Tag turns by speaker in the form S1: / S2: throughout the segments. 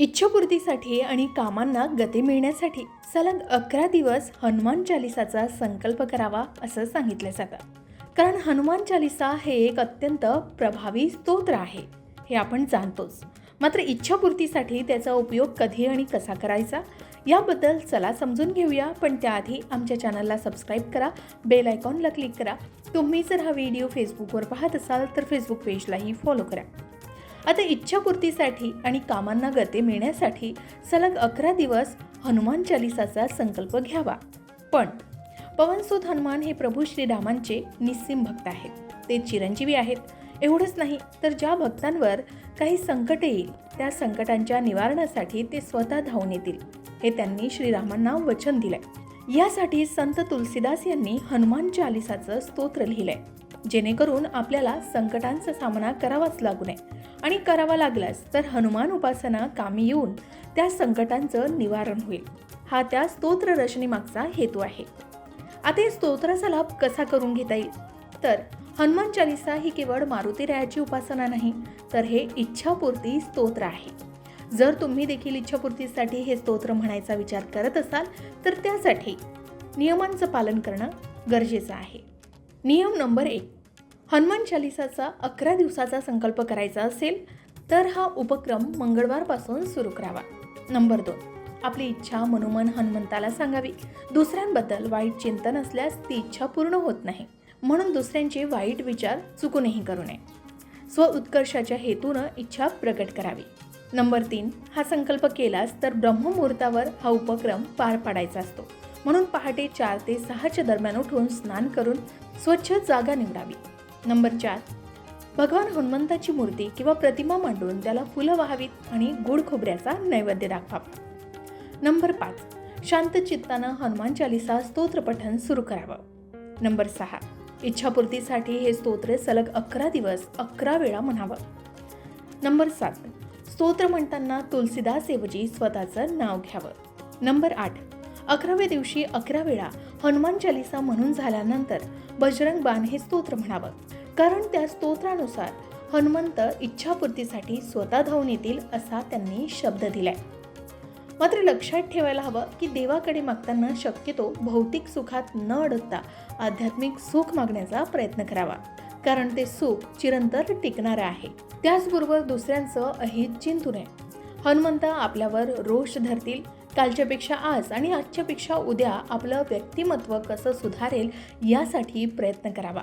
S1: इच्छापूर्तीसाठी आणि कामांना गती मिळण्यासाठी सलग अकरा दिवस हनुमान चालिसाचा संकल्प करावा असं सांगितलं जातं. कारण हनुमान चालिसा हे एक अत्यंत प्रभावी स्तोत्र आहे हे आपण जाणतोच. मात्र इच्छापूर्तीसाठी त्याचा उपयोग कधी आणि कसा करायचा याबद्दल चला समजून घेऊया. पण त्याआधी आमच्या चॅनलला सबस्क्राईब करा बेल आयकॉनला क्लिक करा. तुम्ही जर हा व्हिडिओ फेसबुकवर पाहत असाल तर फेसबुक पेजलाही फॉलो करा. आता इच्छापूर्तीसाठी आणि कामांना गती मिळण्यासाठी सलग अकरा दिवस हनुमान चालिसाचा संकल्प घ्यावा. पण पवनसुत हनुमान हे प्रभू श्रीरामांचे निस्सिम भक्त आहेत. ते चिरंजीवी आहेत. एवढंच नाही तर ज्या भक्तांवर काही संकट येईल त्या संकटांच्या निवारणासाठी ते स्वतः धावून येतील. हे त्यांनी श्रीरामांना वचन दिलंय. यासाठी संत तुलसीदास यांनी हनुमान चालिसाचं स्तोत्र लिहिलंय. जेणेकरून आपल्याला संकटांचा सामना करावाच लागू नये. आणि करावा लागल्यास तर हनुमान उपासना कामी येऊन त्या संकटांचं निवारण होईल. हा त्या स्तोत्र रचनेमागचा हेतू आहे. आता या स्तोत्राचा लाभ कसा करून घेता येईल? तर हनुमान चालिसा ही केवळ मारुतीरायाची उपासना नाही तर हे इच्छापूर्ती स्तोत्र आहे. जर तुम्ही देखील इच्छापूर्तीसाठी हे स्तोत्र म्हणायचा विचार करत असाल तर त्यासाठी नियमांचं पालन करणं गरजेचं आहे. नियम नंबर एक. हनुमान चालिसाचा अकरा दिवसाचा संकल्प करायचा असेल तर हा उपक्रम मंगळवारपासून सुरू करावा. नंबर दोन. आपली इच्छा मनोमन हनुमंताला सांगावी. दुसऱ्यांबद्दल वाईट चिंतन असल्यास ती इच्छा पूर्ण होत नाही. म्हणून दुसऱ्यांचे वाईट विचार चुकूनही करू नये. स्व उत्कर्षाच्या हेतूनं इच्छा प्रकट करावी. नंबर तीन. हा संकल्प केलास तर ब्रह्ममुहूर्तावर हा उपक्रम पार पाडायचा असतो. म्हणून पहाटे चार ते सहाच्या दरम्यान उठून स्नान करून स्वच्छ जागा निवडावी. नंबर चार भगवान हनुमंताची मूर्ती किंवा प्रतिमा मांडून त्याला फुलं व्हावीत आणि गुड खोबऱ्याचा नैवेद्य दाखवावा. नंबर पाच शांत चित्तानं हनुमान चालिसा स्तोत्रपठन सुरू करावं. नंबर सहा इच्छापूर्तीसाठी हे स्तोत्र सलग अकरा दिवस अकरा वेळा म्हणावं. नंबर सात स्तोत्र म्हणताना तुलसीदास ऐवजी स्वतःचं नाव घ्यावं. नंबर आठ अकराव्या दिवशी अकरा वेळा हनुमान चालिसा म्हणून झाल्यानंतर बजरंग बाण हे स्तोत्र म्हणावं. कारण त्या स्तोत्रानुसार हनुमंत इच्छापूर्तीसाठी स्वतः धावून येतील असा त्यांनी शब्द दिलाय. मात्र लक्षात ठेवायला हवं की देवाकडे मागताना शक्यतो भौतिक सुखात न अडकता आध्यात्मिक सुख मागण्याचा प्रयत्न करावा. कारण ते सुख चिरंतर टिकणारं आहे. त्याचबरोबर दुसऱ्यांचं अहित चिंतू नये. हनुमंत आपल्यावर रोष धरतील कालच्यापेक्षा आज आणि आजच्यापेक्षा उद्या आपलं व्यक्तिमत्व कसं सुधारेल यासाठी प्रयत्न करावा.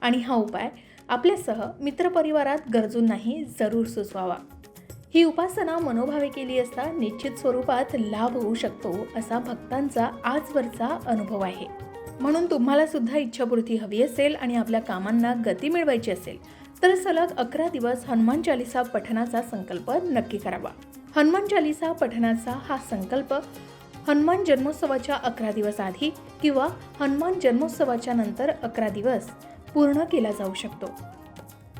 S1: आणि हा उपाय आपल्यासह मित्रपरिवारात गरजूंनाही जरूर सुचवावा. ही उपासना मनोभावे केली असता निश्चित स्वरूपात लाभ होऊ शकतो असा भक्तांचा आजवरचा अनुभव आहे. म्हणून तुम्हाला सुद्धा इच्छापूर्ती हवी असेल आणि आपल्या कामांना गती मिळवायची असेल तर सलग अकरा दिवस हनुमान चालिसा पठणाचा संकल्प नक्की करावा. हनुमान चालिसा पठणाचा हा संकल्प हनुमान जन्मोत्सवाच्या अकरा दिवस आधी किंवा हनुमान जन्मोत्सवाच्या नंतर अकरा दिवस पूर्ण केला जाऊ शकतो.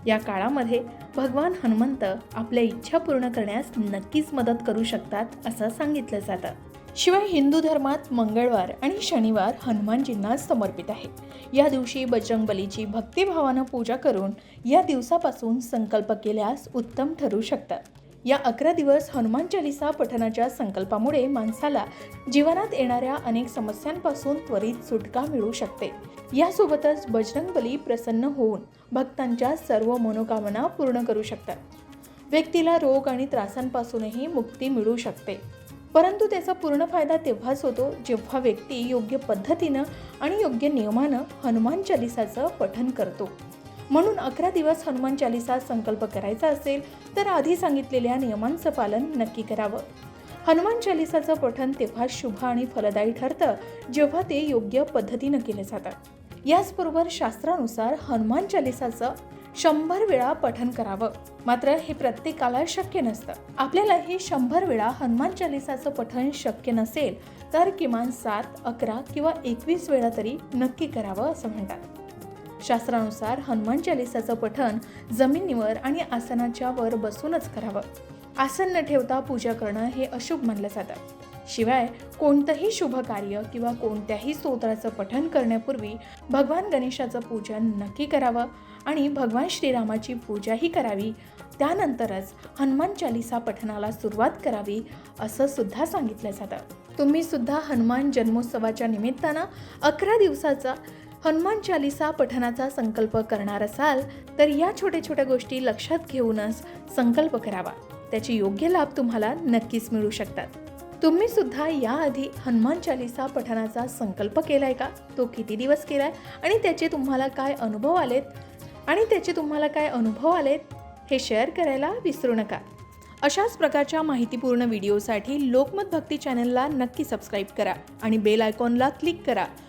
S1: या काळामध्ये भगवान हनुमंत आपल्या इच्छा पूर्ण करण्यास नक्कीच मदत करू शकतात असं सांगितलं जातं. शिवाय हिंदू धर्मात मंगळवार आणि शनिवार हनुमानजींना समर्पित आहे. या दिवशी बजरंगबलीची भक्तिभावानं पूजा करून या दिवसापासून संकल्प केल्यास उत्तम ठरू शकतात या अकरा दिवस हनुमान चालिसा पठणाच्या संकल्पामुळे माणसाला जीवनात येणाऱ्या अनेक समस्यांपासून त्वरित सुटका मिळू शकते. यासोबतच बजरंगबली प्रसन्न होऊन भक्तांच्या सर्व मनोकामना पूर्ण करू शकतात. व्यक्तीला रोग आणि त्रासांपासूनही मुक्ती मिळू शकते. परंतु त्याचा पूर्ण फायदा तेव्हाच होतो जेव्हा व्यक्ती योग्य पद्धतीनं आणि योग्य नियमानं हनुमान चालिसाचं पठन करतो. म्हणून अकरा दिवस हनुमान चालिसा संकल्प करायचा असेल तर आधी सांगितलेल्या नियमांचं पालन नक्की करावं. हनुमान चालिसाचं पठण तेव्हा शुभ आणि फलदायी ठरतं जेव्हा ते योग्य पद्धतीनं केलं जातं. याचबरोबर शास्त्रानुसार हनुमान चालिसाचं शंभर वेळा पठन करावं. मात्र हे प्रत्येकाला शक्य नसतं. आपल्याला हे शंभर वेळा हनुमान चालिसाचं पठन शक्य नसेल तर किमान सात अकरा किंवा एकवीस वेळा तरी नक्की करावं असं म्हणतात. शास्त्रानुसार हनुमान चालिसाचं पठण जमिनीवर आणि आसनाच्या वर बसूनच करावं. आसन न ठेवता पूजा करणं हे अशुभ मानलं जातं. शिवाय कोणतंही शुभ कार्य किंवा कोणत्याही स्तोत्राचं पठण करण्यापूर्वी भगवान गणेशाचं पूजन नक्की करावं आणि भगवान श्रीरामाची पूजाही करावी. त्यानंतरच हनुमान चालिसा पठणाला सुरुवात करावी असं सुद्धा सांगितलं जातं. तुम्ही सुद्धा हनुमान जन्मोत्सवाच्या निमित्तानं अकरा दिवसाचा हनुमान चालिसा पठणाचा संकल्प करणार असाल तर या छोट्या छोट्या गोष्टी लक्षात घेऊनच संकल्प करावा. त्याचे योग्य लाभ तुम्हाला नक्कीच मिळू शकतात. तुम्ही सुद्धा याआधी हनुमान चालिसा पठणाचा संकल्प केलाय का? तो किती दिवस केलाय? आणि त्याचे तुम्हाला काय अनुभव आलेत? आणि त्याचे तुम्हाला काय अनुभव आलेत? हे शेअर करायला विसरू नका. अशाच प्रकारच्या माहितीपूर्ण व्हिडिओसाठी लोकमत भक्ती चॅनलला नक्की सबस्क्राईब करा आणि बेल आयकॉनला क्लिक करा.